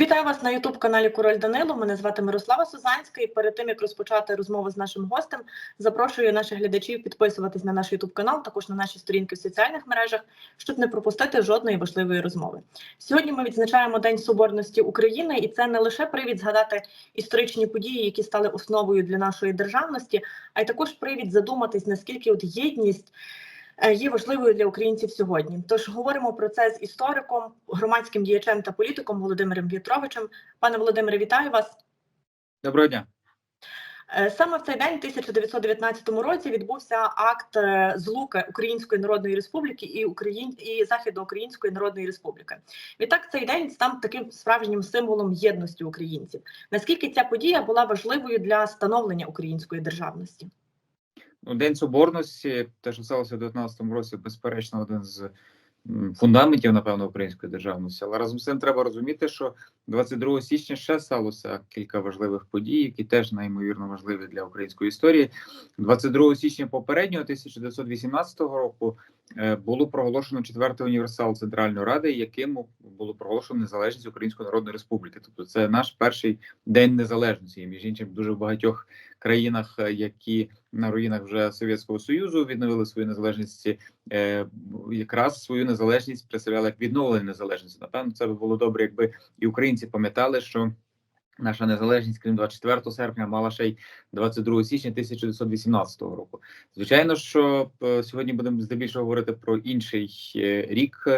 Вітаю вас на Ютуб каналі Король Данило. Мене звати Мирослава Сузанська. І перед тим як розпочати розмову з нашим гостем, запрошую наших глядачів підписуватись на наш Ютуб канал, також на наші сторінки в соціальних мережах, щоб не пропустити жодної важливої розмови. Сьогодні ми відзначаємо День Соборності України, і це не лише привід згадати історичні події, які стали основою для нашої державності, а й також привід задуматись, наскільки от єдність. Е, Є важливою для українців сьогодні. Тож говоримо про це з істориком, громадським діячем та політиком Володимиром В'ятровичем. Пане Володимире, вітаю вас. Доброго дня. Е, Саме в цей день, 1919 році, відбувся акт е, злуки Української Народної Республіки і Україн і Західноукраїнської Народної Республіки. Відтак цей день став таким справжнім символом єдності українців. Наскільки ця подія була важливою для становлення української державності? День Соборності, те, що сталося в 19-му році, безперечно, один з фундаментів, напевно, української державності. Але разом з цим треба розуміти, що 22 січня ще сталося кілька важливих подій, які теж неймовірно важливі для української історії. 22 січня попереднього 1918 року е, було проголошено четвертий універсал Центральної Ради, яким було проголошено незалежність Української Народної Республіки. Тобто, це наш перший день незалежності. І, між іншим, дуже багатьох країнах, е, які на руїнах вже Совєтського Союзу відновили свою незалежність, е, якраз свою незалежність представляли як відновлення незалежності. Напевно, це би було добре, якби і українці пам'ятали, що наша незалежність, крім 24 серпня, мала ще й 22 січня 1918 року. Звичайно, що е, сьогодні будемо здебільшого говорити про інший рік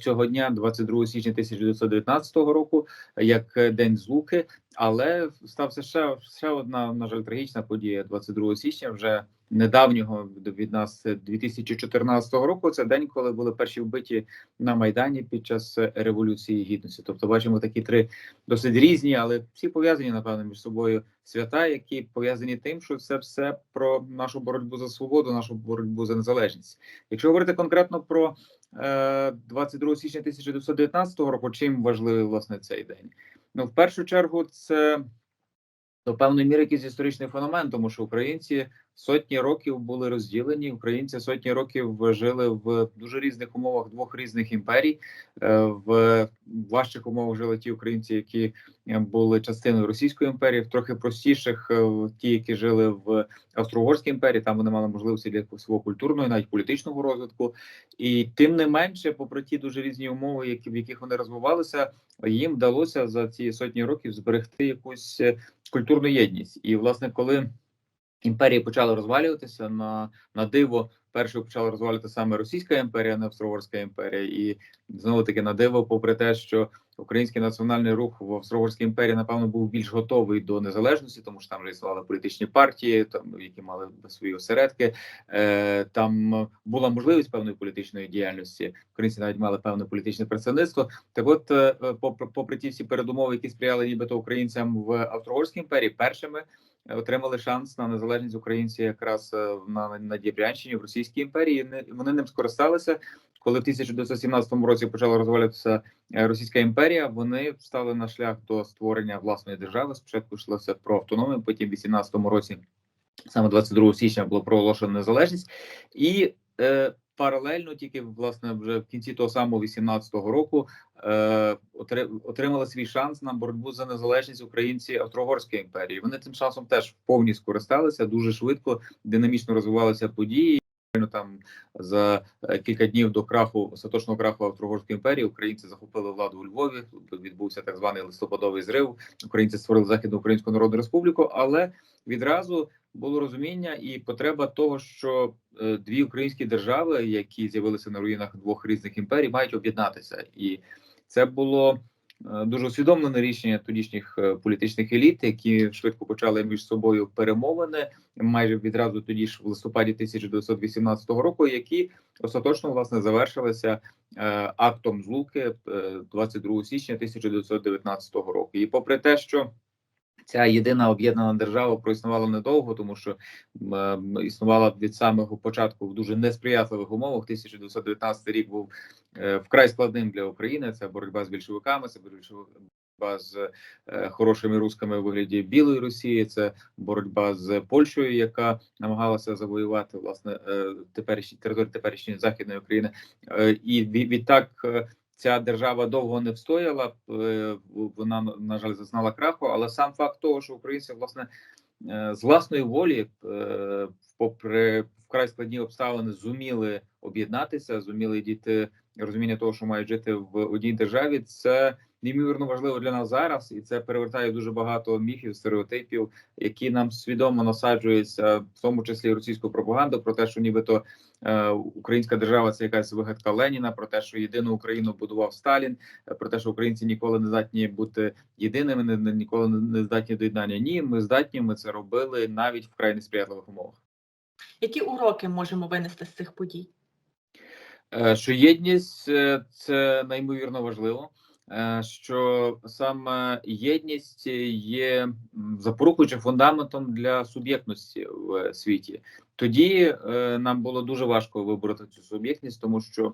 цього дня, 22 січня 1919 року, як день злуки. Але стався ще ще одна на жаль трагічна подія 22 січня. Вже недавнього від нас 2014 року. Це день, коли були перші вбиті на майдані під час революції гідності. Тобто, бачимо такі три досить різні, але всі пов'язані напевно між собою свята, які пов'язані тим, що це все про нашу боротьбу за свободу, нашу боротьбу за незалежність. Якщо говорити конкретно про е, 22 січня 1919 року, чим важливий власне цей день? Ну, в першу чергу, це до певної міри якийсь історичний феномен, тому що українці сотні років були розділені. Українці сотні років жили в дуже різних умовах двох різних імперій. Е, В важчих умовах жили ті українці, які е, були частиною Російської імперії, в трохи простіших е, ті, які жили в Австро-Угорській імперії. Там вони мали можливості для свого культурного, навіть політичного розвитку. І тим не менше, попри ті дуже різні умови, які в яких вони розвивалися, їм вдалося за ці сотні років зберегти якусь культурну єдність. І власне, коли імперії почали розвалюватися на, на диво, першою почала розвалюватися саме Російська імперія, а не Австро-Угорська імперія, і знову таки на диво, попри те, що український національний рух в Австро-Угорській імперії, напевно, був більш готовий до незалежності, тому що там вже політичні партії, там які мали свої осередки. Е, Там була можливість певної політичної діяльності. Українці навіть мали певне політичне представництво. Так, от, е, попри, попри ті всі передумови, які сприяли нібито українцям в Австро-Угорській імперії, першими отримали шанс на незалежність українці якраз е, на, на Дніпрянщині в Російській імперії. Вони ним скористалися. Коли в 1917 році почала розвалюватися е, Російська імперія, вони стали на шлях до створення власної держави. Спочатку йшлося про автономію, потім в 18 році, саме 22 січня, було проголошено незалежність, і е, паралельно, тільки власне вже в кінці того самого 18-го року е, отримали свій шанс на боротьбу за незалежність українці Австро-Угорської імперії. Вони цим шансом теж повні скористалися дуже швидко, динамічно розвивалися події. Там за е, кілька днів до краху остаточного краху Австро-Угорської імперії українці захопили владу у Львові. Відбувся так званий листопадовий зрив. Українці створили Західну Українську Народну Республіку, але відразу було розуміння і потреба того, що е, дві українські держави, які з'явилися на руїнах двох різних імперій, мають об'єднатися, і це було е, дуже усвідомлене рішення тодішніх е, політичних еліт, які швидко почали між собою перемовини майже відразу тоді ж в листопаді 1918 року, які остаточно власне завершилися актом злуки е, 22 січня 1919 року. І попри те, що Ця єдина об'єднана держава проіснувала недовго, тому що е, існувала від самого початку в дуже несприятливих умовах. 1919 рік був е, вкрай складним для України. Це боротьба з більшовиками, це боротьба з е, хорошими русками у вигляді білої Росії. Це боротьба з Польщею, яка намагалася завоювати власне теперішні території теперішньої західної України. І ві- відтак. Ця держава довго не встояла. е, Вона на жаль зазнала краху, але сам факт того, що українці власне е, з власної волі, е, попри вкрай складні обставини, зуміли об'єднатися, зуміли дійти розуміння того, що мають жити в одній державі. Це неймовірно важливо для нас зараз, і це перевертає дуже багато міфів, стереотипів, які нам свідомо насаджуються, в тому числі російську пропаганду, про те, що нібито е, українська держава це якась вигадка Леніна, про те, що єдину Україну будував Сталін, е, про те, що українці ніколи не здатні бути єдиними, не, не- ніколи не- здатні до єднання. Ні, ми здатні. Ми це робили навіть в край несприятливих умовах. Які уроки можемо винести з цих подій? Е, Що єдність е, це неймовірно важливо. Е, Що саме єдність є запорукуючим фундаментом для суб'єктності в світі. Тоді е, нам було дуже важко вибороти цю суб'єктність, тому що е,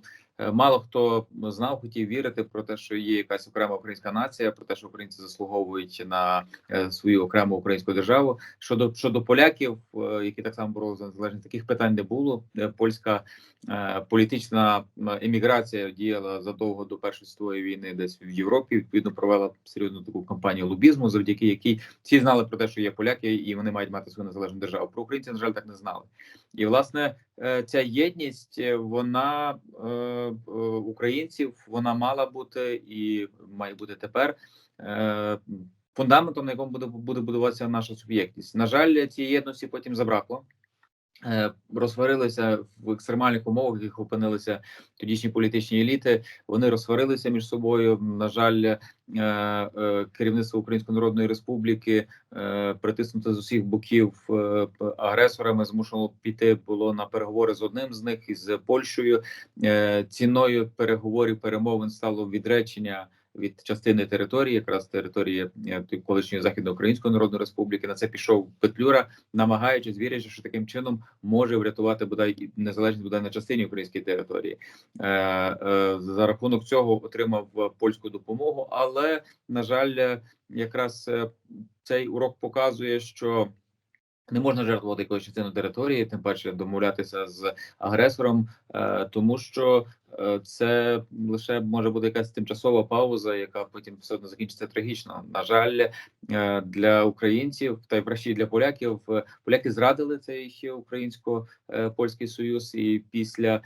мало хто знав, хотів вірити про те, що є якась окрема українська нація, про те, що українці заслуговують на е, свою окрему українську державу. Щодо щодо поляків, е, які так само боролися за незалежність, таких питань не було. Е, Польська е, політична еміграція діяла задовго до першої світової війни, десь в Європі. Відповідно, провела серйозну таку кампанію лобізму, завдяки якій всі знали про те, що є поляки, і вони мають мати свою незалежну державу. Про українців, на жаль, так не знали. І власне е, ця єдність е, вона е, українців вона мала бути і має бути тепер. Фундаментом, на якому буде буде будуватися наша суб'єктність. На жаль, цієї єдності потім забракло. Е, Розсварилися в екстремальних умовах, яких опинилися тодішні політичні еліти. Вони розсварилися між собою. На жаль, е, е, керівництво Української Народної Республіки притиснуте з усіх боків агресорами, змушено піти було на переговори з одним з них із Польщею. Ціною переговорів перемовин стало відречення. Від частини території, якраз території е, колишньої західноукраїнської народної республіки, на це пішов Петлюра, намагаючись вірячи, що таким чином може врятувати бодай незалежність бодай на частині української території. Е, е, за рахунок цього отримав польську допомогу, але на жаль, якраз цей урок показує, що не можна жертвувати якоюсь частину території, тим паче домовлятися з агресором, е, тому що е, це лише може бути якась тимчасова пауза, яка потім все одно закінчиться трагічно. На жаль, е, для українців та й врешті для поляків поляки зрадили цей українсько-польський союз, і після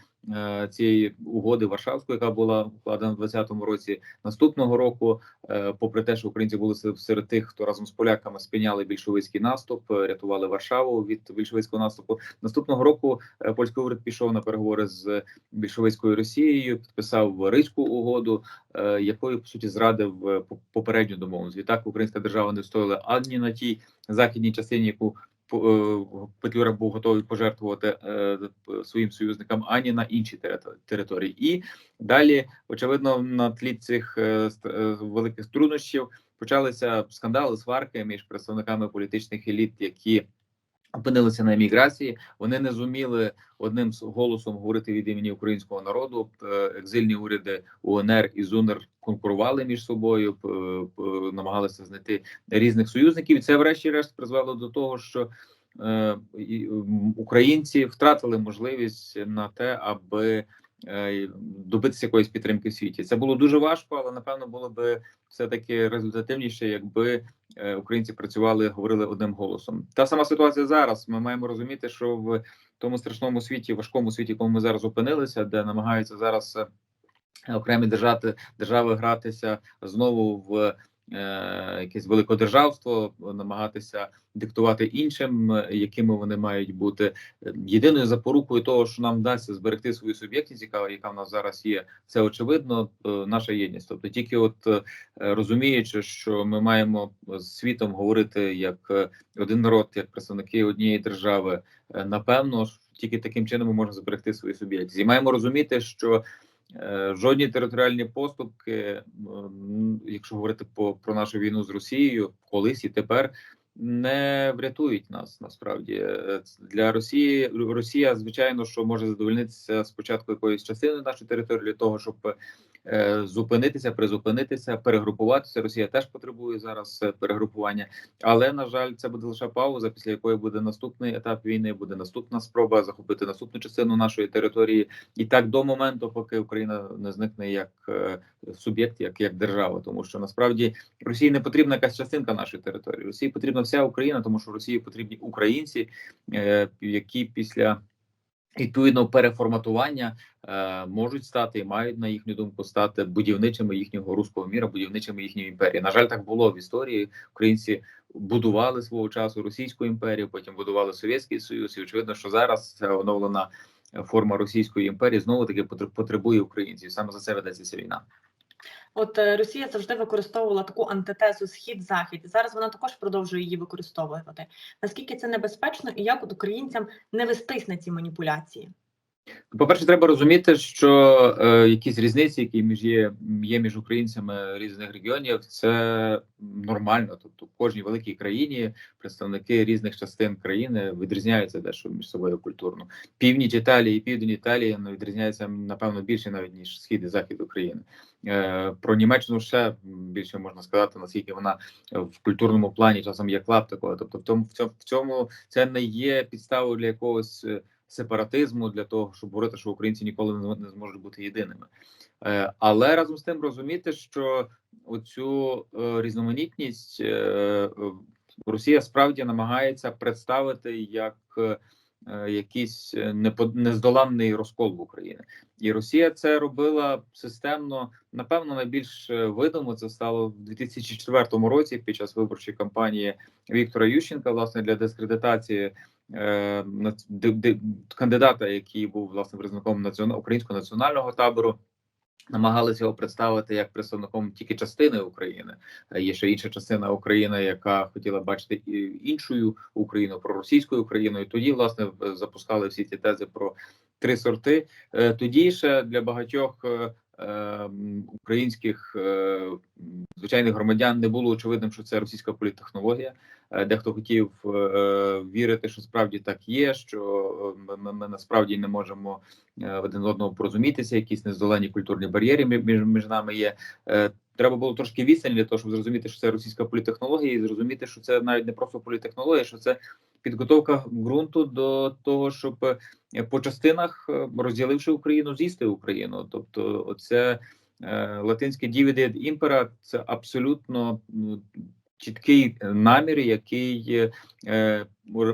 цієї угоди Варшавської, яка була укладена в 2020 році, наступного року, е, попри те, що українці були серед тих, хто разом з поляками спиняли більшовицький наступ, е, рятували Варшаву від більшовицького наступу. Наступного року е, польський уряд пішов на переговори з більшовицькою Росією, підписав Ризьку угоду, е, якою по суті зрадив е, по- попередню домовленість. Відтак українська держава не стояла ані на тій західній частині, яку е, Петлюра був готовий пожертвувати е, своїм союзникам, ані на інші терито- території. І далі, очевидно, на тлі цих е, е, великих труднощів почалися скандали, сварки між представниками політичних еліт, які опинилися на еміграції. Вони не зуміли одним голосом говорити від імені українського народу. Екзильні уряди УНР і ЗУНР конкурували між собою, намагалися знайти різних союзників. Це, врешті-решт, призвело до того, що е, українці втратили можливість на те, аби добитися якоїсь підтримки в світі. Це було дуже важко, але напевно було би все таки результативніше, якби е, українці працювали, говорили одним голосом. Та сама ситуація зараз. Ми маємо розуміти, що в тому страшному світі, важкому світі, в якому ми зараз опинилися, де намагаються зараз е, окремі держави, держави гратися знову в е, якесь великодержавство, намагатися диктувати іншим, е, якими вони мають бути Е, єдиною запорукою того, що нам вдасться зберегти свою суб'єктність, яка яка в нас зараз є, це очевидно е, наша єдність. Тобто, тільки от е, розуміючи, що ми маємо з світом говорити як е, один народ, як представники однієї держави, е, напевно, тільки таким чином ми можемо зберегти свою суб'єктність. І маємо розуміти, що е, жодні територіальні поступки, якщо говорити про нашу війну з Росією, колись і тепер. Не врятують нас насправді для Росії. Росія, звичайно, що може задовольнитися спочатку якоюсь частиною нашої території для того, щоб е, зупинитися, призупинитися, перегрупуватися. Росія теж потребує зараз е, перегрупування, але на жаль, це буде лише пауза, після якої буде наступний етап війни, буде наступна спроба захопити наступну частину нашої території, і так до моменту, поки Україна не зникне як е, суб'єкт, як, як держава, тому що насправді Росії не потрібна якась частинка нашої території. Росії потрібна вся Україна, тому що Росії потрібні українці, е, які після відповідного переформатування е, можуть стати і мають на їхню думку стати будівничими їхнього руського міра, будівничими їхньої імперії. На жаль, так було в історії. Українці будували свого часу російську імперію, потім будували совєтський союз. І очевидно, що зараз ця оновлена форма російської імперії знову таки потр- потребує українців. Саме за це ведеться ця війна. От е, Росія завжди використовувала таку антитезу схід-захід. Зараз вона також продовжує її використовувати. Наскільки це небезпечно, і як от українцям не вестись на ці маніпуляції? По-перше, треба розуміти, що е, якісь різниці, які між є, є між українцями різних регіонів, це нормально. Тобто, в кожній великій країні представники різних частин країни відрізняються дещо між собою культурно. Північ Італії і південь Італії ну, відрізняються напевно більше навіть ніж схід і захід України. Е, про Німеччину ще більше можна сказати, наскільки вона в культурному плані часом є клаптикою. Тобто, в тому в цьому цьому це не є підставою для якогось. Сепаратизму для того, щоб говорити, що українці ніколи не зможуть бути єдиними. Е, Але разом з тим розуміти, що оцю е, різноманітність е, Росія справді намагається представити як якийсь е, нездоланний розкол в Україні. І Росія це робила системно. Напевно, найбільш е, видимо це стало в 2004 році під час виборчої кампанії Віктора Ющенка, власне, для дискредитації е, кандидата, який був власне представником націона- українського національного табору. Намагалися його представити як представником тільки частини України. Е, Є ще інша частина України, яка хотіла бачити і іншою Україну, проросійською Україною. Тоді власне запускали всі ці тези про три сорти. Е, Тоді ще для багатьох е, е, українських е, звичайних громадян не було очевидним, що це російська політтехнологія. Е, Дехто хотів е, вірити, що справді так є, що е, ми, ми, насправді не можемо один одного порозумітися, якісь нездолені культурні бар'єри між, між нами є. Треба було трошки відстань для того, щоб зрозуміти, що це російська політехнологія, і зрозуміти, що це навіть не просто політехнологія, що це підготовка ґрунту до того, щоб по частинах, розділивши Україну, з'їсти Україну. Тобто, оце латинське «divide et impera» – це абсолютно чіткий намір, який е,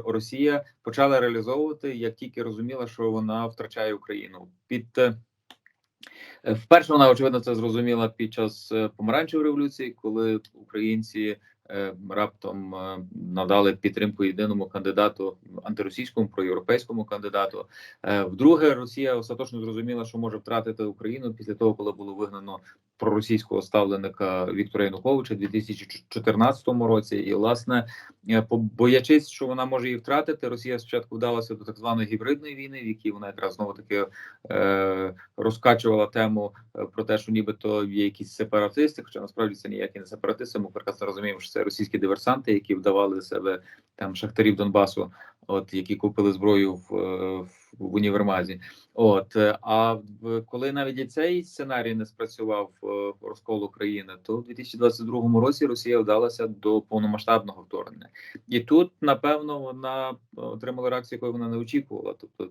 Росія почала реалізовувати, як тільки розуміла, що вона втрачає Україну. Під е, е, вперше вона очевидно це зрозуміла під час е, помаранчевої революції, коли українці е, раптом е, надали підтримку єдиному кандидату антиросійському проєвропейському кандидату. Е, Вдруге, Росія остаточно зрозуміла, що може втратити Україну після того, коли було вигнано проросійського ставленика Віктора Януковича у 2014 році. І власне, е, боячись, що вона може її втратити, Росія спочатку вдалася до так званої гібридної війни, в якій вона якраз знову таки е, розкачувала тему е, про те, що нібито є якісь сепаратисти, хоча насправді це ніякі не сепаратисти. Ми прекрасно розуміємо, що це російські диверсанти, які вдавали себе там шахтарів Донбасу, от які купили зброю в, е, в, в універмазі. От е, а коли навіть і цей сценарій не спрацював е, розкол України, то в 2022 році Росія вдалася до повномасштабного вторгнення, і тут напевно вона отримала реакцію, якої вона не очікувала. Тобто,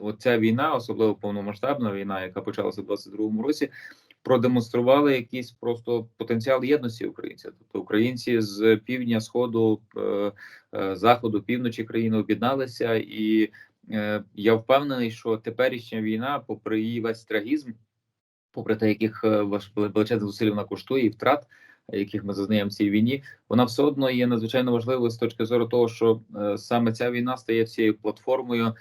оця війна, особливо повномасштабна війна, яка почалася в 22 році. Продемонстрували якийсь просто потенціал єдності українців. Тобто українці з півдня, сходу, е, е, заходу, півночі країни об'єдналися, і е, я впевнений, що теперішня війна, попри її весь трагізм, попри те, яких величезних зусиль вона коштує і втрат, яких ми зазнаємо в цій війні, вона все одно є надзвичайно важливою з точки зору того, що саме ця війна стає цією платформою.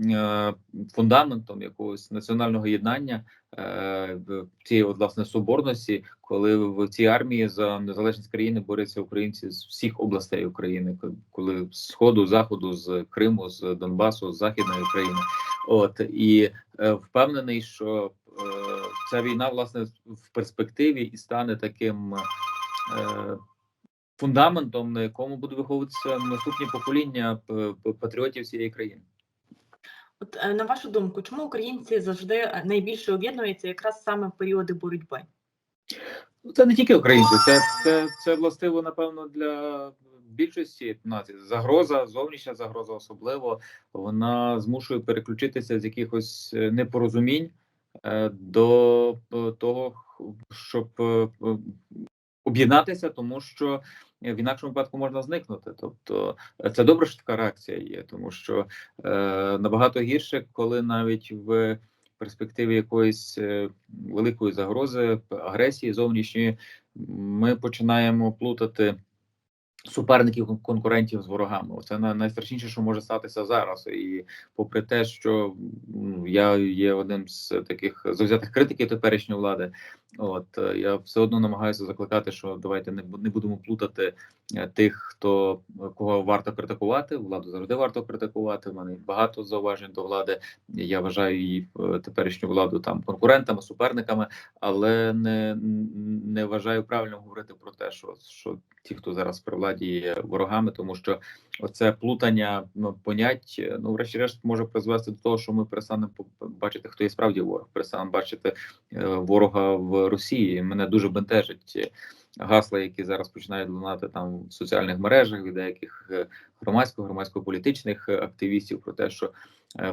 Е, Фундаментом якогось національного єднання е, цієї от, власне соборності, коли в цій армії за незалежність країни борються українці з всіх областей України, коли з сходу, заходу, з Криму, з Донбасу, з західної України. От і е, впевнений, що ця війна власне в перспективі і стане таким фундаментом, на якому буде виховуватися наступні покоління патріотів цієї країни. От е, на вашу думку, чому українці завжди е, найбільше об'єднуються якраз саме в періоди боротьби? Ну, Це не тільки українці, це, це, це властиво, напевно, для більшості націй. Загроза, зовнішня загроза особливо, вона змушує переключитися з якихось е, непорозумінь до того, щоб об'єднатися, тому що в інакшому випадку можна зникнути. Тобто е, це добре, що така реакція є, тому що е, набагато гірше, коли навіть в перспективі якоїсь е, великої загрози, агресії зовнішньої, ми починаємо плутати суперників конкурентів з ворогами. Це найстрашніше, що може статися зараз. І попри те, що я є одним з таких завзятих критиків теперішньої влади, от е, я все одно намагаюся закликати, що давайте не не будемо плутати е, тих, хто кого варто критикувати. Владу завжди варто критикувати. У мене багато зауважень до влади. Я вважаю її е, теперішню владу там конкурентами, суперниками, але не, не вважаю правильно говорити про те, що, що ті, хто зараз при владі є ворогами, тому що оце плутання ну, понять, е, ну врешті-решт може призвести до того, що ми перестанемо бачити, хто є справді ворог, перестанемо бачити е, ворога в Росії. Мене дуже бентежить е, гасла, які зараз починають лунати там в соціальних мережах від деяких е, громадсько громадсько-політичних е, активістів про те, що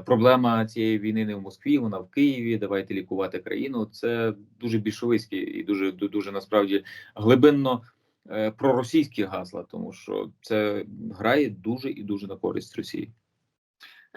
проблема цієї війни не в Москві, вона в Києві. Давайте лікувати країну. Це дуже більшовицькі і дуже дуже насправді глибинно проросійські гасла, тому що це грає дуже і дуже на користь Росії.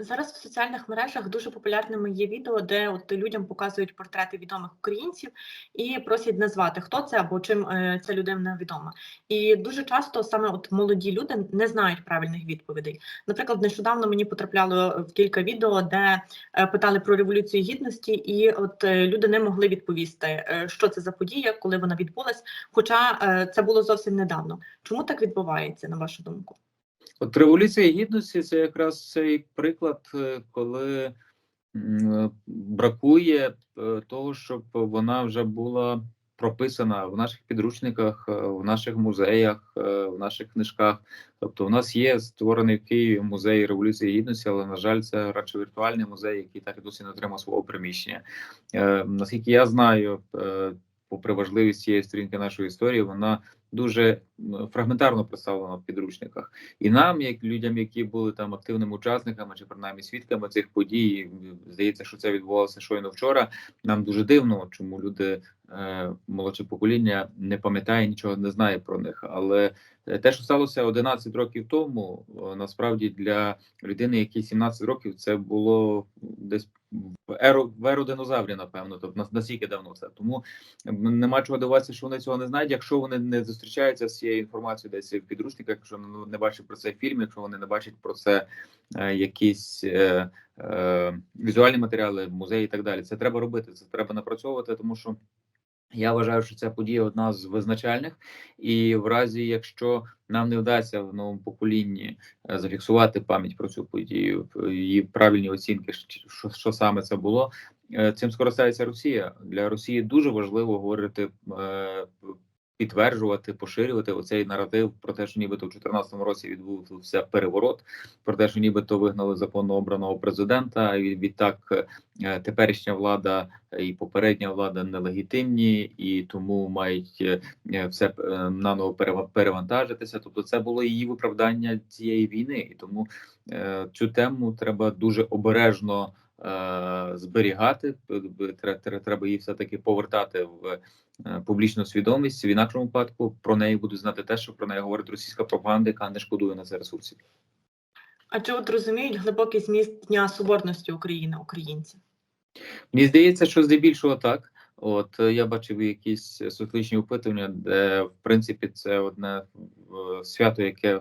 Зараз в соціальних мережах дуже популярними є відео, де от людям показують портрети відомих українців і просять назвати, хто це або чим е, ця людина відома. І дуже часто саме от молоді люди не знають правильних відповідей. Наприклад, нещодавно мені потрапляло в кілька відео, де е, питали про революцію гідності, і от е, люди не могли відповісти, е, що це за подія, коли вона відбулась. Хоча е, це було зовсім недавно. Чому так відбувається, на вашу думку? От революція гідності це якраз цей приклад, е, коли бракує е, того, щоб вона вже була прописана в наших підручниках, е, в наших музеях, е, в наших книжках. Тобто, у нас є створений в Києві музей революції гідності, але на жаль, це радше віртуальний музей, який так і досі не отримав свого приміщення. Е, Наскільки я знаю, е, попри важливість цієї сторінки нашої історії, вона дуже фрагментарно представлена в підручниках. І нам, як людям, які були там активними учасниками чи принаймні свідками цих подій, здається, що це відбувалося щойно вчора. Нам дуже дивно, чому люди е, молодше покоління не пам'ятає нічого, не знає про них. Але е, те, що сталося 11 років тому, е, насправді для людини, якій 17 років, це було десь в еру в еру динозаврів, напевно, тобто нас- настільки давно це. Тому нема чого дивуватися, що вони цього не знають. Якщо вони не зустрічаються з цією інформацією десь в підручниках, якщо не бачать про це фільм, якщо вони не бачать про це е, якісь е, е, візуальні матеріали, музеї і так далі. Це треба робити. Це треба напрацьовувати, тому що. Я вважаю, що ця подія одна з визначальних, і в разі, якщо нам не вдасться в новому поколінні е, зафіксувати пам'ять про цю подію, її правильні оцінки, що, що саме це було, е, цим скористається Росія. Для Росії дуже важливо говорити, е, підтверджувати, поширювати оцей наратив про те, що нібито в 2014 році відбувся переворот, про те, що нібито вигнали законно обраного президента, і відтак е, теперішня влада і попередня влада нелегітимні, і тому мають е, е, все е, наново перевантажитися. Тобто, це було її виправдання цієї війни, і тому е, цю тему треба дуже обережно е, зберігати. Треба її все таки повертати в е, публічну свідомість. В інакшому випадку про неї будуть знати те, що про неї говорить російська пропаганда, яка не шкодує на це ресурсів. А чи от розуміють глибокий зміст Дня Соборності України українці? Мені здається, що здебільшого так. От е, я бачив якісь соціологічні опитування, де в принципі це одне е, свято, яке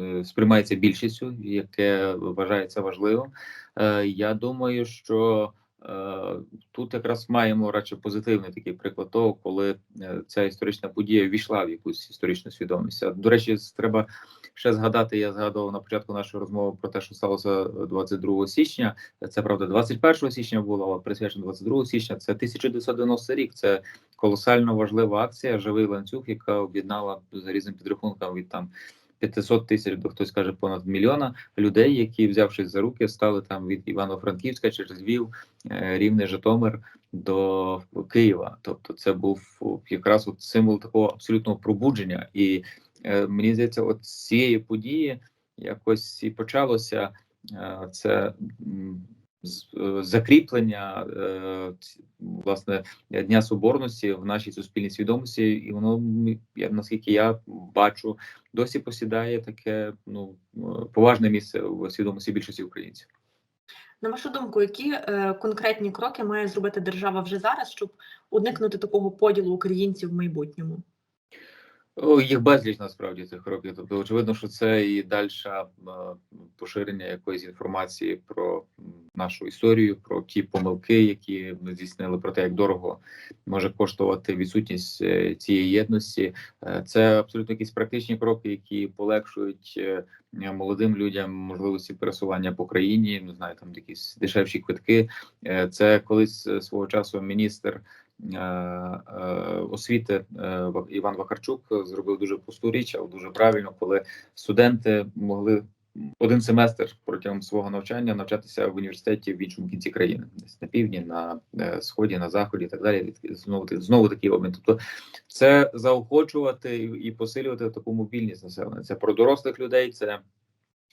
е, сприймається більшістю, яке вважається важливим. Е, Я думаю, що е, тут якраз маємо радше позитивний такий приклад того, коли е, ця історична подія війшла в якусь історичну свідомість. До речі, треба ще згадати. Я згадував на початку нашої розмови про те, що сталося 22 січня. Це правда, 21 січня було, але присвячено 22 січня. Це 1990 рік. Це колосально важлива акція, живий ланцюг, яка об'єднала за різним підрахункам від там 500 тисяч, до хтось каже понад мільйона людей, які, взявшись за руки, стали там від Івано-Франківська через Львів, е, Рівне, Житомир до Києва. Тобто, це був якраз от символ такого абсолютного пробудження. І е, мені здається, от цієї події якось і почалося е, це. Е, Закріплення е, власне дня соборності в нашій суспільній свідомості, і воно наскільки я бачу, досі посідає таке ну е, поважне місце в свідомості більшості українців. На вашу думку, які е, конкретні кроки має зробити держава вже зараз, щоб уникнути такого поділу українців в майбутньому? О, їх безліч насправді цих кроків. Тобто, очевидно, що це і дальше поширення якоїсь інформації про нашу історію, про ті помилки, які ми здійснили, про те, як дорого може коштувати відсутність е, цієї єдності. Е, Це абсолютно якісь практичні кроки, які полегшують е, молодим людям можливості пересування по країні. Не знаю, там якісь дешевші квитки. Це колись свого часу міністр освіти е, Ва- Іван Вакарчук зробив дуже пусту річ, але дуже правильно, коли студенти могли один семестр протягом свого навчання навчатися в університеті в іншому кінці країни, десь на півдні, на е, сході, на заході, і так далі. Знову знову такий обмін. Тобто, це заохочувати і посилювати таку мобільність населення. Це про дорослих людей. Це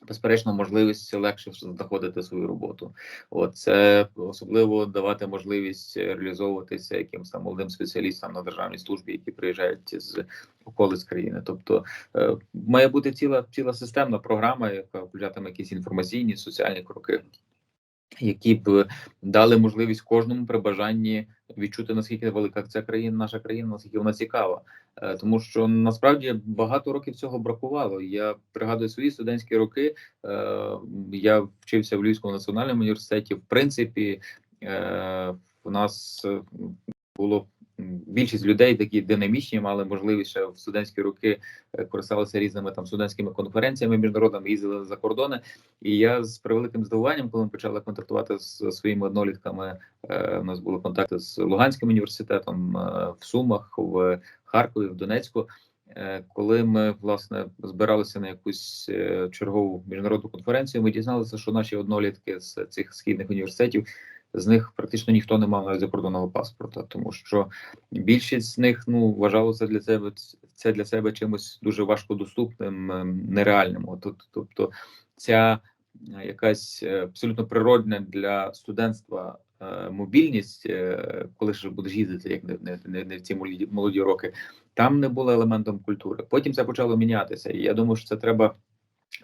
безперечно можливість легше знаходити свою роботу. От це особливо давати можливість реалізовуватися якимось там молодим спеціалістам на державній службі, які приїжджають з околиць країни. Тобто е, має бути ціла ціла системна програма, яка включатиме якісь інформаційні соціальні кроки. Які б дали можливість кожному при бажанні відчути наскільки велика ця країна, наша країна, наскільки вона цікава, Е, тому що насправді багато років цього бракувало. Я пригадую свої студентські роки. Е, Я вчився в Львівському національному університеті. В принципі, е, у нас е, було більшість людей такі динамічні, мали можливість ще в студентські роки е, користалися різними там студентськими конференціями міжнародними, їздили за кордони. І я з превеликим здивуванням, коли ми почали контактувати з своїми однолітками, е, у нас були контакти з Луганським університетом е, в Сумах, в Харкові, в Донецьку. Коли ми власне збиралися на якусь чергову міжнародну конференцію, ми дізналися, що наші однолітки з цих східних університетів з них практично ніхто не мав навіть закордонного паспорта, тому що більшість з них ну вважало це для себе це для себе чимось дуже важкодоступним, ем, нереальним. Тобто ця е, якась е, абсолютно природна для студентства е, мобільність, коли ж будеш їздити, як не, не, не, не в ці молоді, молоді роки, там не було елементом культури. Потім це почало мінятися, і я думаю, що це треба.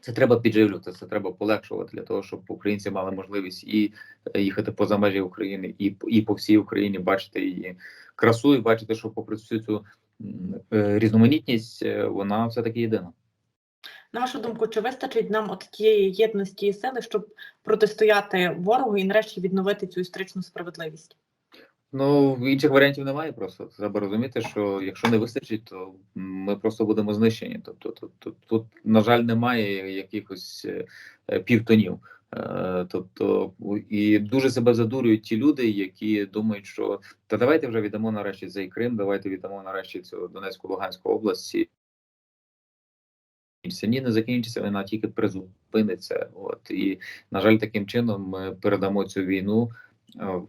Це треба підживлювати, це треба полегшувати для того, щоб українці мали можливість і е, їхати поза межі України, і і по всій Україні бачити її красу, і бачити, що попри всю цю е, різноманітність, е, вона все таки єдина. На вашу думку, чи вистачить нам от тієї єдності і сили, щоб протистояти ворогу і нарешті відновити цю історичну справедливість? Ну інших варіантів немає. Просто треба розуміти, що якщо не вистачить, то ми просто будемо знищені. Тобто, тут, тут, тут на жаль, немає якихось е, півтонів. Е, Тобто і дуже себе задурюють ті люди, які думають, що та давайте вже віддамо нарешті цей Крим, давайте віддамо нарешті цю Донецьку Луганську області. Ні, не закінчиться, вона тільки призупиниться. От і на жаль, таким чином ми передамо цю війну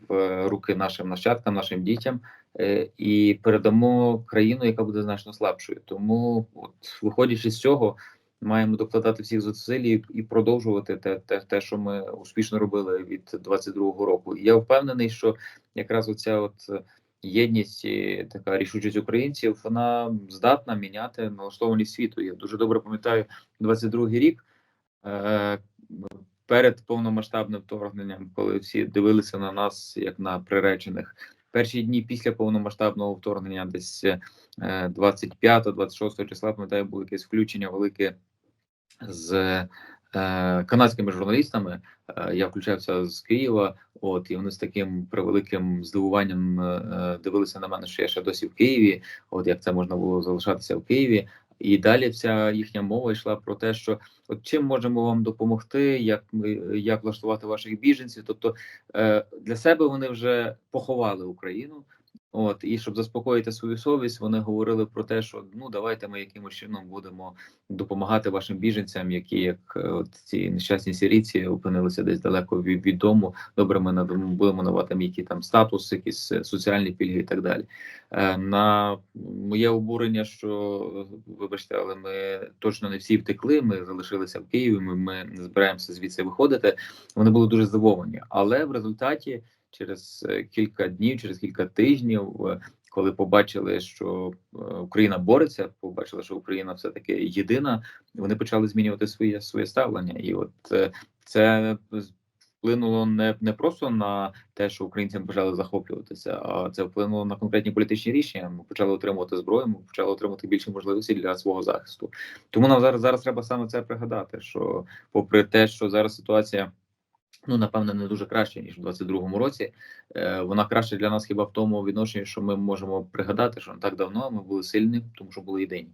в руки нашим нащадкам, нашим дітям е, і передамо країну, яка буде значно слабшою. Тому, от виходячи з цього, маємо докладати всіх зусиль і- продовжувати те, те, те, що ми успішно робили від 22-го року. І я впевнений, що якраз оця от е, єдність і така рішучість українців, вона здатна міняти налаштованість світу. Я дуже добре пам'ятаю 22-й рік. Е, перед повномасштабним вторгненням, коли всі дивилися на нас як на приречених. Перші дні після повномасштабного вторгнення, десь 25-26 числа, пам'ятаю, було якесь включення велике з е, канадськими журналістами. Е, я включався з Києва. От і вони з таким превеликим здивуванням е, е, дивилися на мене, що я ще досі в Києві. От як це можна було залишатися в Києві. І далі вся їхня мова йшла про те, що от чим можемо вам допомогти, як ми як влаштувати ваших біженців. Тобто е, для себе вони вже поховали Україну. От і щоб заспокоїти свою совість, вони говорили про те, що ну давайте ми якимось чином будемо допомагати вашим біженцям, які як е, от ці нещасні сирійці опинилися десь далеко від, від дому. Добре, ми надамо будемо надавати які там статус, якісь е, соціальні пільги і так далі. Е, На моє обурення, що вибачте, але ми точно не всі втекли. Ми залишилися в Києві. Ми, ми не збираємося звідси виходити. Вони були дуже здивовані, але в результаті через е, кілька днів, через кілька тижнів, е, коли побачили, що е, Україна бореться, побачили, що Україна все таки єдина, вони почали змінювати своє своє ставлення, і от це вплинуло не, не просто на те, що українцям почали захоплюватися, а це вплинуло на конкретні політичні рішення. Ми почали отримувати зброю, ми почали отримати більше можливостей для свого захисту. Тому нам зараз зараз треба саме це пригадати. Що, попри те, що зараз ситуація. Ну, напевне, не дуже краще ніж у 22-му році. Е, вона краще для нас хіба в тому відношенні, що ми можемо пригадати, що не так давно ми були сильні, тому що були єдині.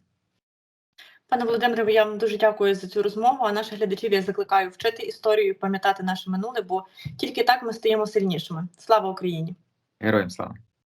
Пане Володимире, я вам дуже дякую за цю розмову. А наших глядачів я закликаю вчити історію, пам'ятати наше минуле, бо тільки так ми стаємо сильнішими. Слава Україні! Героям слава!